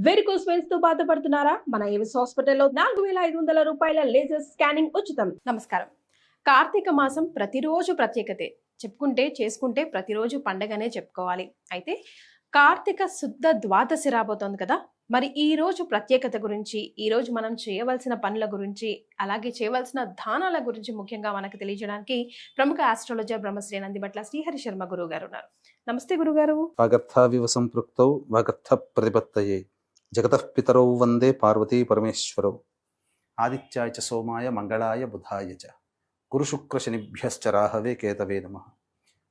Varicose వెయిన్స్తో బాధపడుతున్నారా? మన Avis హాస్పిటల్లో నాలుగు వేల ఐదు వందల రూపాయల లేజర్ స్కానింగ్ ఉచితం. నమస్కారం. కార్తీక మాసం ప్రతిరోజు ప్రత్యేకతే. చెప్పుకుంటే చేసుకుంటే ప్రతిరోజు పండగనే చెప్పుకోవాలి. అయితే కార్తీక శుద్ధ ద్వాదశి రాబోతోంది కదా? మరి ఈ రోజు ప్రత్యేకత గురించి ఈ రోజు మనం చేయవలసిన పనుల గురించి అలాగే చేయవలసిన దానాల గురించి ముఖ్యంగా మనకు తెలియజేయడానికి ప్రముఖ ఆస్ట్రాలజర్ బ్రహ్మశ్రీ నందిబట్ల శ్రీహరి శర్మ గురువు గారు ఉన్నారు. నమస్తే గురుగారు. సంపృక్తౌ వాగర్థ ప్రతిపత్తయే. జగతః పితరౌ వందే పార్వతీ పరమేశ్వరౌ. ఆదిత్యాయ చ సోమాయ మంగళాయ బుధాయ చ. గురుశుక్రశనిభ్యశ్చ రాహవే కేతవే నమ.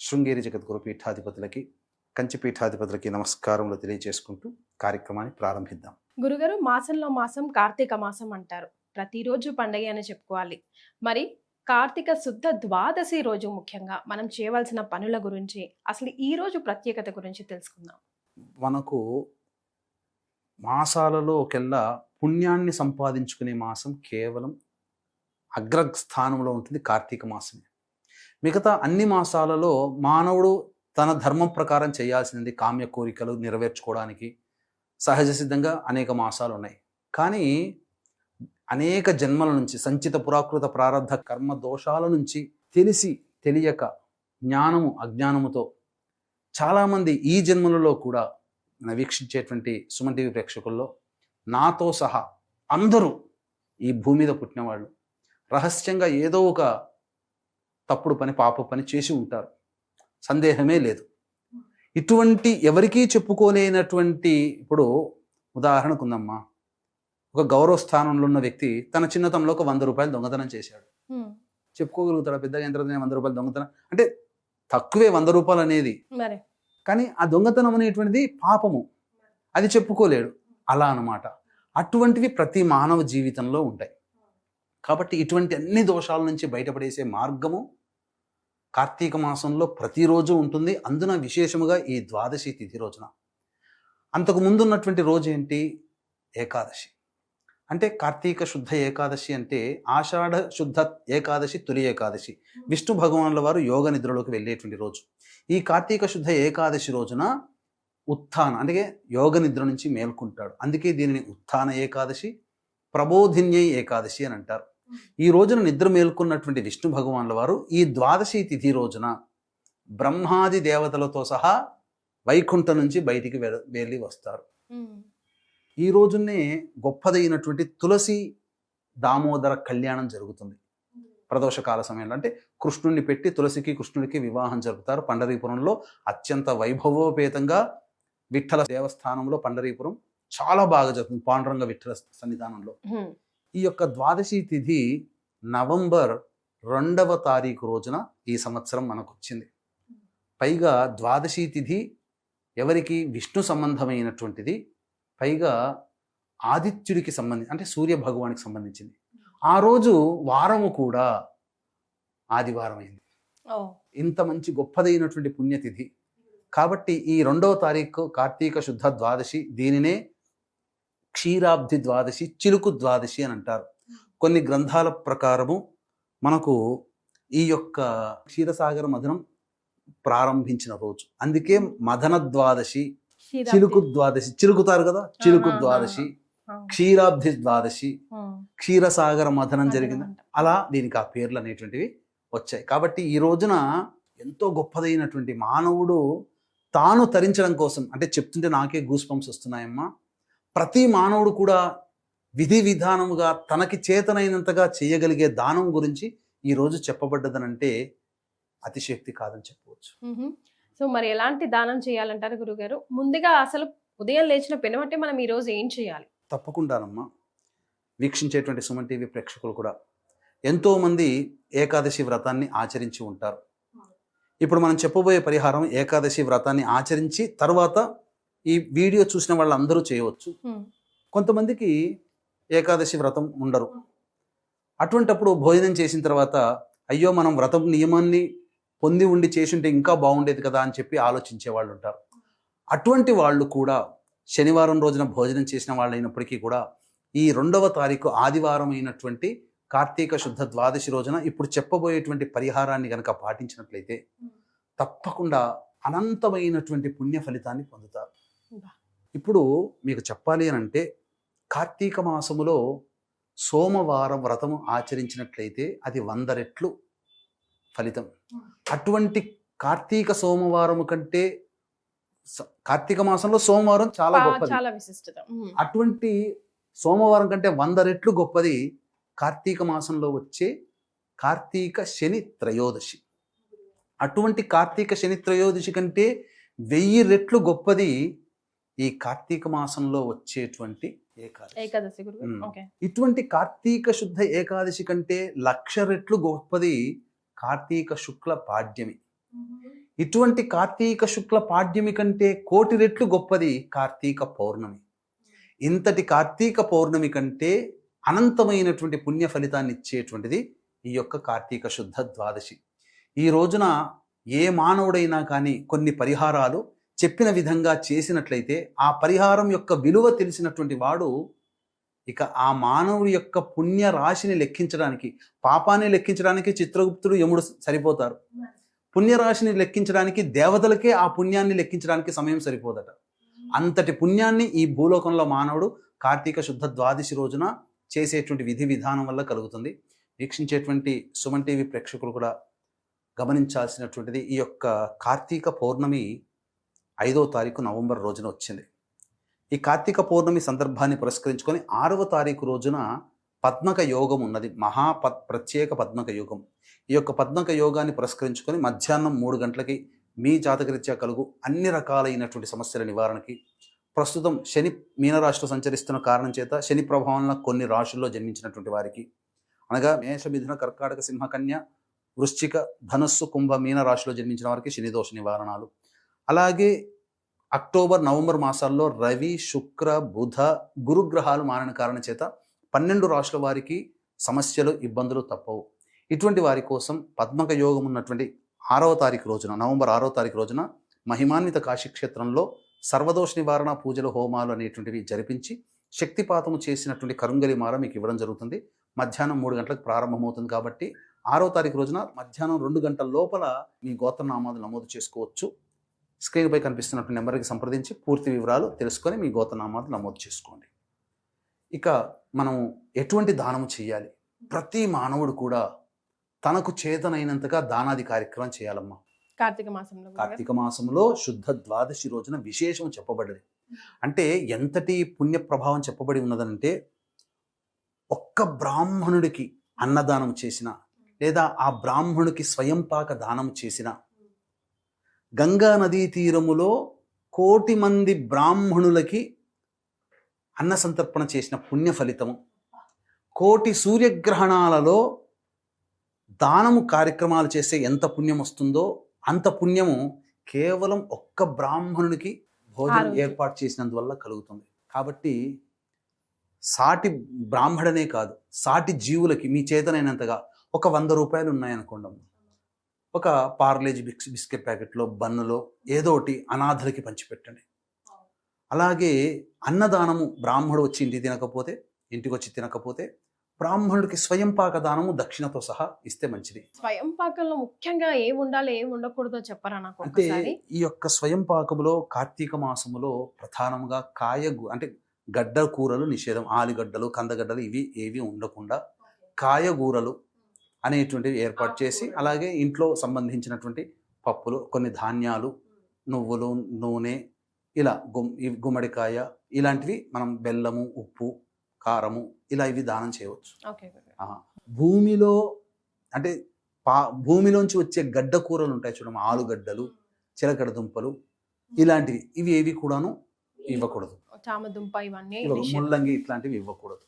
శృంగేరి జగద్గురు పీఠాధిపతులకి కంచి పీఠాధిపతులకి నమస్కారములు తెలియజేసుకుంటూ కార్యక్రమాన్ని ప్రారంభిద్దాం. గురుగారు మాసంలో మాసం కార్తీక మాసం అంటారు. ప్రతిరోజు పండగ అని చెప్పుకోవాలి. మరి కార్తీక శుద్ధ ద్వాదశి రోజు ముఖ్యంగా మనం చేయవలసిన పనుల గురించి అసలు ఈ రోజు ప్రత్యేకత గురించి తెలుసుకుందాం. మనకు మాసాలలో ఒకెల్లా పుణ్యాన్ని సంపాదించుకునే మాసం కేవలం అగ్రస్థానంలో ఉంటుంది కార్తీక మాసమే. మిగతా అన్ని మాసాలలో మానవుడు తన ధర్మం ప్రకారం చేయాల్సింది కామ్య కోరికలు నెరవేర్చుకోవడానికి సహజ సిద్ధంగా అనేక మాసాలు ఉన్నాయి కానీ అనేక జన్మల నుంచి సంచిత పురాకృత ప్రారంధ కర్మ దోషాల నుంచి తెలిసి తెలియక జ్ఞానము అజ్ఞానముతో చాలామంది ఈ జన్మలలో కూడా వీక్షించేటువంటి సుమన్ టీవీ ప్రేక్షకుల్లో నాతో సహా అందరూ ఈ భూమి మీద పుట్టిన వాళ్ళు రహస్యంగా ఏదో ఒక తప్పుడు పని పాప పని చేసి ఉంటారు. సందేహమే లేదు. ఇటువంటి ఎవరికీ చెప్పుకోలేనటువంటి ఇప్పుడు ఉదాహరణకు ఉందమ్మా. ఒక గౌరవ స్థానంలో ఉన్న వ్యక్తి తన చిన్నతనంలో ఒక వంద రూపాయలు దొంగతనం చేశాడు. చెప్పుకోగలుగుతాడు? పెద్దగా ఎంత వంద రూపాయలు దొంగతనం? అంటే తక్కువే వంద రూపాయలు అనేది. కానీ ఆ దొంగతనం అనేటువంటిది పాపము. అది చెప్పుకోలేడు. అలా అన్నమాట. అటువంటివి ప్రతి మానవ జీవితంలో ఉంటాయి. కాబట్టి ఇటువంటి అన్ని దోషాల నుంచి బయటపడేసే మార్గము కార్తీక మాసంలో ప్రతిరోజు ఉంటుంది. అందున విశేషముగా ఈ ద్వాదశి తిథి రోజున. అంతకు ముందున్నటువంటి రోజు ఏంటి? ఏకాదశి. అంటే కార్తీక శుద్ధ ఏకాదశి అంటే ఆషాఢ శుద్ధ ఏకాదశి తొలి ఏకాదశి. విష్ణు భగవానుల వారు యోగ నిద్రలోకి వెళ్ళేటువంటి రోజు. ఈ కార్తీక శుద్ధ ఏకాదశి రోజున ఉత్థాన అంటే యోగ నిద్ర నుంచి మేల్కుంటాడు. అందుకే దీనిని ఉత్థాన ఏకాదశి ప్రబోధిన్యై ఏకాదశి అని అంటారు. ఈ రోజున నిద్ర మేల్కొన్నటువంటి విష్ణు భగవానుల వారు ఈ ద్వాదశి తిథి రోజున బ్రహ్మాది దేవతలతో సహా వైకుంఠం నుంచి బయటికి వెళ్ళి వస్తారు. ఈ రోజునే గొప్పదైనటువంటి తులసి దామోదర కళ్యాణం జరుగుతుంది. ప్రదోషకాల సమయంలో. అంటే కృష్ణుడిని పెట్టి తులసికి కృష్ణుడికి వివాహం జరుపుతారు. పండరీపురంలో అత్యంత వైభవోపేతంగా విఠల దేవస్థానంలో పండరీపురం చాలా బాగా జరుగుతుంది పాండురంగ విఠల సన్నిధానంలో. ఈ యొక్క ద్వాదశి తిథి నవంబర్ రెండవ తారీఖు రోజున ఈ సంవత్సరం మనకు వచ్చింది పైగా ద్వాదశి తిథి ఎవరికి విష్ణు సంబంధమైనటువంటిది పైగా ఆదిత్యుడికి సంబంధించి అంటే సూర్య భగవానికి సంబంధించింది. ఆ రోజు వారము కూడా ఆదివారం అయింది ఇంత మంచి గొప్పదైనటువంటి పుణ్యతిథి. కాబట్టి ఈ రెండవ తారీఖు కార్తీక శుద్ధ ద్వాదశి దీనినే క్షీరాబ్ది ద్వాదశి చిలుకు ద్వాదశి అని అంటారు. కొన్ని గ్రంథాల ప్రకారము మనకు ఈ యొక్క క్షీరసాగర మదనం ప్రారంభించిన రోజు. అందుకే మదన ద్వాదశి. చిలుకు ద్వాదశి చిలుకుతారు కదా చిలుకు ద్వాదశి ఆ. క్షీరాబ్ది ద్వాదశి. క్షీరసాగర మదనం జరిగింది. అలా దీనికి ఆ పేర్లు అనేటువంటివి వచ్చాయి కాబట్టి ఈ రోజున ఎంతో గొప్పదైనటువంటి మానవుడు తాను తరించడం కోసం అంటే చెప్తుంటే నాకే గూస్ పంప్స్ వస్తున్నాయమ్మా ప్రతి మానవుడు కూడా విధి విధానముగా తనకి చేతనైనంతగా చేయగలిగే దానం గురించి ఈ రోజు చెప్పబడ్డదనంటే అతిశక్తి కాదని చెప్పవచ్చు. సో మరి ఎలాంటి దానం చేయాలంటారు గురుగారు? ముందుగా అసలు ఉదయం లేచిన పెనబట్టి మనం ఈ రోజు ఏం చేయాలి? తప్పకుండానమ్మా. వీక్షించేటువంటి సుమన్ టీవీ ప్రేక్షకులు కూడా ఎంతోమంది ఏకాదశి వ్రతాన్ని ఆచరించి ఉంటారు. ఇప్పుడు మనం చెప్పబోయే పరిహారం ఏకాదశి వ్రతాన్ని ఆచరించి తర్వాత ఈ వీడియో చూసిన వాళ్ళందరూ చేయవచ్చు. కొంతమందికి ఏకాదశి వ్రతం ఉండరు. అటువంటప్పుడు భోజనం చేసిన తర్వాత అయ్యో మనం వ్రతం నియమాన్ని పొంది ఉండి చేసుంటే ఇంకా బాగుండేది కదా అని చెప్పి ఆలోచించే వాళ్ళు ఉంటారు అటువంటి వాళ్ళు కూడా శనివారం రోజున భోజనం చేసిన వాళ్ళు అయినప్పటికీ కూడా ఈ రెండవ తారీఖు ఆదివారం అయినటువంటి కార్తీక శుద్ధ ద్వాదశి రోజున ఇప్పుడు చెప్పబోయేటువంటి పరిహారాన్ని గనక పాటించినట్లయితే తప్పకుండా అనంతమైనటువంటి పుణ్య ఫలితాన్ని పొందుతారు. ఇప్పుడు మీకు చెప్పాలి అని అంటే కార్తీక మాసములో సోమవారం వ్రతము ఆచరించినట్లయితే అది వంద రెట్లు ఫలితం. అటువంటి కార్తీక సోమవారం కంటే కార్తీక మాసంలో సోమవారం చాలా గొప్పది. చాలా విశిష్టత. ఉమ్. అటువంటి సోమవారం కంటే వంద రెట్లు గొప్పది కార్తీక మాసంలో వచ్చే కార్తీక శని త్రయోదశి. అటువంటి కార్తీక శని త్రయోదశి కంటే వెయ్యి రెట్లు గొప్పది ఈ కార్తీక మాసంలో వచ్చేటువంటి ఏకాదశి. ఇటువంటి కార్తీక శుద్ధ ఏకాదశి కంటే లక్ష రెట్లు గొప్పది కార్తీక శుక్ల పాడ్యమి. ఇటువంటి కార్తీక శుక్ల పాడ్యమి కంటే కోటి రెట్లు గొప్పది కార్తీక పౌర్ణమి. ఇంతటి కార్తీక పౌర్ణమి కంటే అనంతమైనటువంటి పుణ్య ఫలితాన్ని ఇచ్చేటువంటిది ఈ యొక్క కార్తీక శుద్ధ ద్వాదశి. ఈ రోజున ఏ మానవుడైనా కానీ కొన్ని పరిహారాలు చెప్పిన విధంగా చేసినట్లయితే ఆ పరిహారం యొక్క విలువ తెలిసినటువంటి వాడు ఇక ఆ మానవుడి యొక్క పుణ్య రాశిని లెక్కించడానికి పాపాన్ని లెక్కించడానికి చిత్రగుప్తుడు యముడు సరిపోతారు. పుణ్యరాశిని లెక్కించడానికి దేవతలకే ఆ పుణ్యాన్ని లెక్కించడానికి సమయం సరిపోదట. అంతటి పుణ్యాన్ని ఈ భూలోకంలో మానవుడు కార్తీక శుద్ధ ద్వాదశి రోజున చేసేటువంటి విధి విధానం వల్ల కలుగుతుంది. వీక్షించేటువంటి సుమన్ టీవీ ప్రేక్షకులు కూడా గమనించాల్సినటువంటిది ఈ యొక్క కార్తీక పౌర్ణమి ఐదో తారీఖు నవంబర్ రోజున వచ్చింది. ఈ కార్తీక పౌర్ణమి సందర్భాన్ని పురస్కరించుకొని ఆరవ తారీఖు రోజున పద్మక యోగం ఉన్నది. మహా ప్రత్యేక పద్మక యోగం. ఈ యొక్క పద్మక యోగాన్ని పురస్కరించుకొని మధ్యాహ్నం మూడు గంటలకి మీ జాతకరీత్యా కలుగు అన్ని రకాలైనటువంటి సమస్యల నివారణకి ప్రస్తుతం శని మీనరాశిలో సంచరిస్తున్న కారణం చేత శని ప్రభావం కొన్ని రాశుల్లో జన్మించినటువంటి వారికి అనగా మేష మిథున కర్కాటక సింహకన్య వృశ్చిక ధనస్సు కుంభ మీన రాశిలో జన్మించిన వారికి శనిదోష నివారణాలు నివారణలు. అలాగే అక్టోబర్ నవంబర్ మాసాల్లో రవి శుక్ర బుధ గురుగ్రహాలు మారిన కారణం చేత పన్నెండు రాష్ట్రాల వారికి సమస్యలు ఇబ్బందులు తప్పవు. ఇటువంటి వారి కోసం పద్మక యోగం ఉన్నటువంటి ఆరవ తారీఖు రోజున నవంబర్ ఆరవ తారీఖు రోజున మహిమాన్విత కాశీ క్షేత్రంలో సర్వదోష నివారణ పూజలు హోమాలు అనేటువంటివి జరిపించి శక్తిపాతము చేసినటువంటి కరుంగలి మాల మీకు ఇవ్వడం జరుగుతుంది. మధ్యాహ్నం మూడు గంటలకు ప్రారంభమవుతుంది కాబట్టి ఆరో తారీఖు రోజున మధ్యాహ్నం రెండు గంటల లోపల మీ గోత్రనామాలు నమోదు చేసుకోవచ్చు. స్క్రీన్పై కనిపిస్తున్నటువంటి నెంబర్కి సంప్రదించి పూర్తి వివరాలు తెలుసుకొని మీ గోత్రనామాలు నమోదు చేసుకోండి. ఇక మనం ఎటువంటి దానము చేయాలి? ప్రతి మానవుడు కూడా తనకు చేతనైనంతగా దానాది కార్యక్రమం చేయాలమ్మా. కార్తీక మాసంలో. కార్తీక మాసంలో శుద్ధ ద్వాదశి రోజున విశేషం చెప్పబడ్డది అంటే ఎంతటి పుణ్య ప్రభావం చెప్పబడి ఉన్నదంటే ఒక్క బ్రాహ్మణుడికి అన్నదానం చేసిన లేదా ఆ బ్రాహ్మణుడికి స్వయంపాక దానం చేసిన గంగా నదీ తీరములో కోటి మంది బ్రాహ్మణులకి అన్న సంతర్పణ చేసిన పుణ్య ఫలితము కోటి సూర్యగ్రహణాలలో దానము కార్యక్రమాలు చేస్తే ఎంత పుణ్యం వస్తుందో అంత పుణ్యము కేవలం ఒక్క బ్రాహ్మణుడికి భోజనం. ఏర్పాటు చేసినందువల్ల కలుగుతుంది కాబట్టి సాటి బ్రాహ్మడనే కాదు సాటి జీవులకి మీ చేతనైనంతగా ఒక వంద రూపాయలు ఉన్నాయనుకోండి. ఒక పార్లేజీ బిక్స్ బిస్కెట్ ప్యాకెట్లో బన్నులో ఏదో ఒకటి అనాథలకి పంచిపెట్టండి. అలాగే అన్నదానము బ్రాహ్మడు వచ్చి ఇంటికి తినకపోతే ఇంటికి వచ్చి తినకపోతే బ్రాహ్మణుడికి స్వయం పాక దానము దక్షిణతో సహా ఇస్తే మంచిది. స్వయం పాకంలో ముఖ్యంగా ఏం ఉండాలి ఏం ఉండకూడదో చెప్పరా నాకు అంటే ఈ యొక్క స్వయం పాకములో కార్తీక మాసములో ప్రధానంగా కాయ అంటే గడ్డ కూరలు నిషేధం. ఆలుగడ్డలు కందగడ్డలు ఇవి ఏవి ఉండకుండా కాయగూరలు అనేటువంటివి ఏర్పాటు చేసి అలాగే ఇంట్లో సంబంధించినటువంటి పప్పులు కొన్ని ధాన్యాలు నువ్వులు నూనె ఇలా గుమ్ గుమ్మడికాయ ఇలాంటివి మనం బెల్లము ఉప్పు కారము ఇలా ఇవి దానం చేయవచ్చు. భూమిలో అంటే పా భూమిలోంచి వచ్చే గడ్డ కూరలు ఉంటాయి చూడమ్మా ఆలుగడ్డలు చిలకడ దుంపలు ఇలాంటివి. ఇవి ఏవి కూడాను ఇవ్వకూడదు. చామదుంప ఇవన్నీ. ముల్లంగి ఇట్లాంటివి ఇవ్వకూడదు.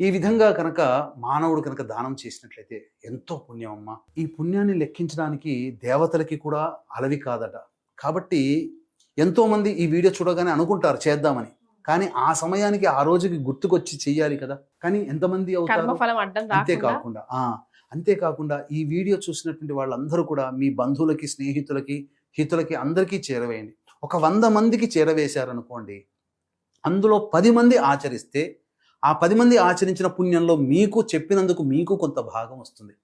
ఈ విధంగా కనుక మానవుడు కనుక దానం చేసినట్లయితే ఎంతో పుణ్యం అమ్మ. ఈ పుణ్యాన్ని లెక్కించడానికి దేవతలకి కూడా అలవి కాదట. కాబట్టి ఎంతో మంది ఈ వీడియో చూడగానే అనుకుంటారు చేద్దామని. కానీ ఆ సమయానికి ఆ రోజుకి గుర్తుకొచ్చి చెయ్యాలి కదా. కానీ ఎంతమంది అవుతారు? అంతేకాకుండా. ఆ, అంతేకాకుండా ఈ వీడియో చూసినటువంటి వాళ్ళందరూ కూడా మీ బంధువులకి స్నేహితులకి హితులకి అందరికీ చేరవేయండి. ఒక వంద మందికి చేరవేశారనుకోండి అందులో పది మంది ఆచరిస్తే ఆ పది మంది ఆచరించిన పుణ్యంలో మీకు చెప్పినందుకు మీకు కొంత భాగం వస్తుంది.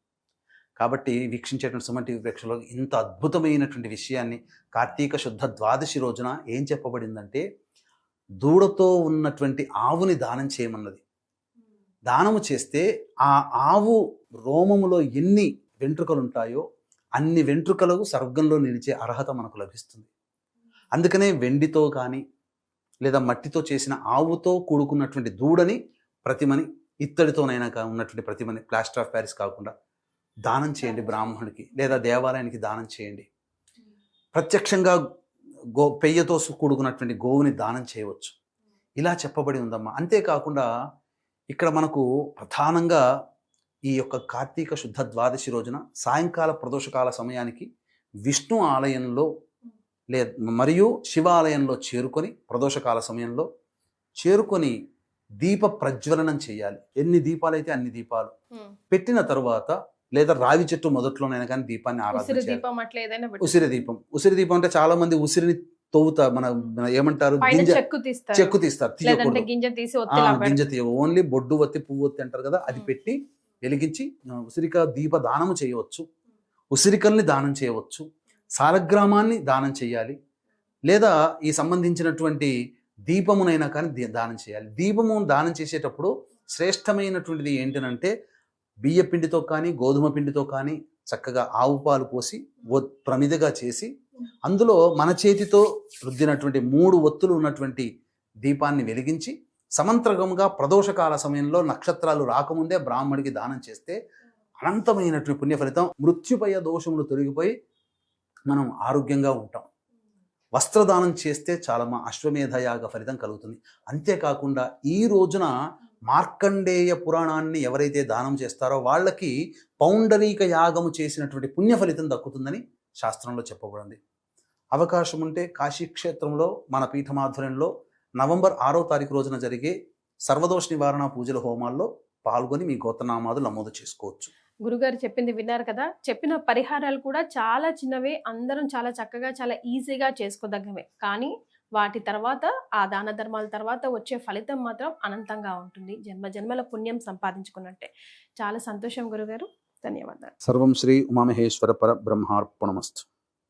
కాబట్టి వీక్షించేటువంటి సుమన్ టీవీ ప్రేక్షకులకు ఇంత అద్భుతమైనటువంటి విషయాన్ని కార్తీక శుద్ధ ద్వాదశి రోజున ఏం చెప్పబడిందంటే దూడతో ఉన్నటువంటి ఆవుని దానం చేయమన్నది. దానము చేస్తే ఆ ఆవు రోమములో ఎన్ని వెంట్రుకలు ఉంటాయో అన్ని వెంట్రుకలకు స్వర్గంలో నిలిచే అర్హత మనకు లభిస్తుంది. అందుకనే వెండితో కానీ లేదా మట్టితో చేసిన ఆవుతో కూడుకున్నటువంటి దూడని ప్రతిమని ఇత్తడితోనైనా కా- ఉన్నటువంటి ప్రతిమని ప్లాస్టర్ ఆఫ్ ప్యారిస్ కాకుండా దానం చేయండి బ్రాహ్మణుడికి లేదా దేవాలయానికి దానం చేయండి. ప్రత్యక్షంగా గో పెయ్యతో కూడుకున్నటువంటి గోవుని దానం చేయవచ్చు. ఇలా చెప్పబడి ఉందమ్మా. అంతేకాకుండా ఇక్కడ మనకు ప్రధానంగా ఈ యొక్క కార్తీక శుద్ధ ద్వాదశి రోజున సాయంకాల ప్రదోషకాల సమయానికి విష్ణు ఆలయంలో లే మరియు శివాలయంలో చేరుకొని ప్రదోషకాల సమయంలో చేరుకొని దీప ప్రజ్వలనం చేయాలి. ఎన్ని దీపాలైతే అన్ని దీపాలు. పెట్టిన తరువాత లేదా రావి చెట్టు మొదట్లోనైనా కానీ దీపాన్ని ఆరాధన ఉసిరి దీపం. ఉసిరి దీపం అంటే చాలా మంది ఉసిరిని తవ్వుతా మన ఏమంటారు? గింజ చెక్కు తీస్తారు. తీయకూడదు. గింజ తీయ. ఓన్లీ బొడ్డు వత్తి పువ్వు వత్తి అంటారు కదా అది. పెట్టి వెలిగించి ఉసిరిక దీప దానము చేయవచ్చు. ఉసిరికల్ని దానం చేయవచ్చు. సాలగ్రామాన్ని దానం చేయాలి. లేదా ఈ సంబంధించినటువంటి దీపమునైనా కానీ దానం చేయాలి. దీపము దానం చేసేటప్పుడు శ్రేష్టమైనటువంటిది ఏంటనంటే బియ్య పిండితో కానీ గోధుమ పిండితో కానీ చక్కగా ఆవు పాలు పోసి ప్రమిదగా చేసి అందులో మన చేతితో రుద్దినటువంటి మూడు ఒత్తులు ఉన్నటువంటి దీపాన్ని వెలిగించి సమంత్రకంగా ప్రదోషకాల సమయంలో నక్షత్రాలు రాకముందే బ్రాహ్మడికి దానం చేస్తే అనంతమైనటువంటి పుణ్య ఫలితం మృత్యుపయ దోషములు తొలగిపోయి మనం ఆరోగ్యంగా ఉంటాం. వస్త్రదానం చేస్తే చాలా మా అశ్వమేధయాగ ఫలితం కలుగుతుంది. అంతేకాకుండా ఈ రోజున మార్కండేయ పురాణాన్ని ఎవరైతే దానం చేస్తారో వాళ్ళకి పౌండరీక యాగము చేసినటువంటి పుణ్య ఫలితం దక్కుతుందని శాస్త్రంలో చెప్పబడింది. అవకాశం ఉంటే కాశీ క్షేత్రంలో మన పీఠమాధ్వర్యంలో నవంబర్ ఆరో తారీఖు రోజున జరిగే సర్వదోష నివారణ పూజల హోమాల్లో పాల్గొని మీ గోత్రనామాలు నమోదు చేసుకోవచ్చు. గురుగారు చెప్పింది విన్నారు కదా? చెప్పిన పరిహారాలు కూడా చాలా చిన్నవే అందరం చాలా చక్కగా చాలా ఈజీగా చేసుకోదగ్గవే. కానీ వాటి తర్వాత ఆ దాన ధర్మాల తర్వాత వచ్చే ఫలితం మాత్రం అనంతంగా ఉంటుంది. జన్మ జన్మల పుణ్యం సంపాదించుకున్నట్టే. చాలా సంతోషం గురుగారు. ధన్యవాదాలు. సర్వం శ్రీ ఉమామహేశ్వర పర బ్రహ్మార్పణమస్తు.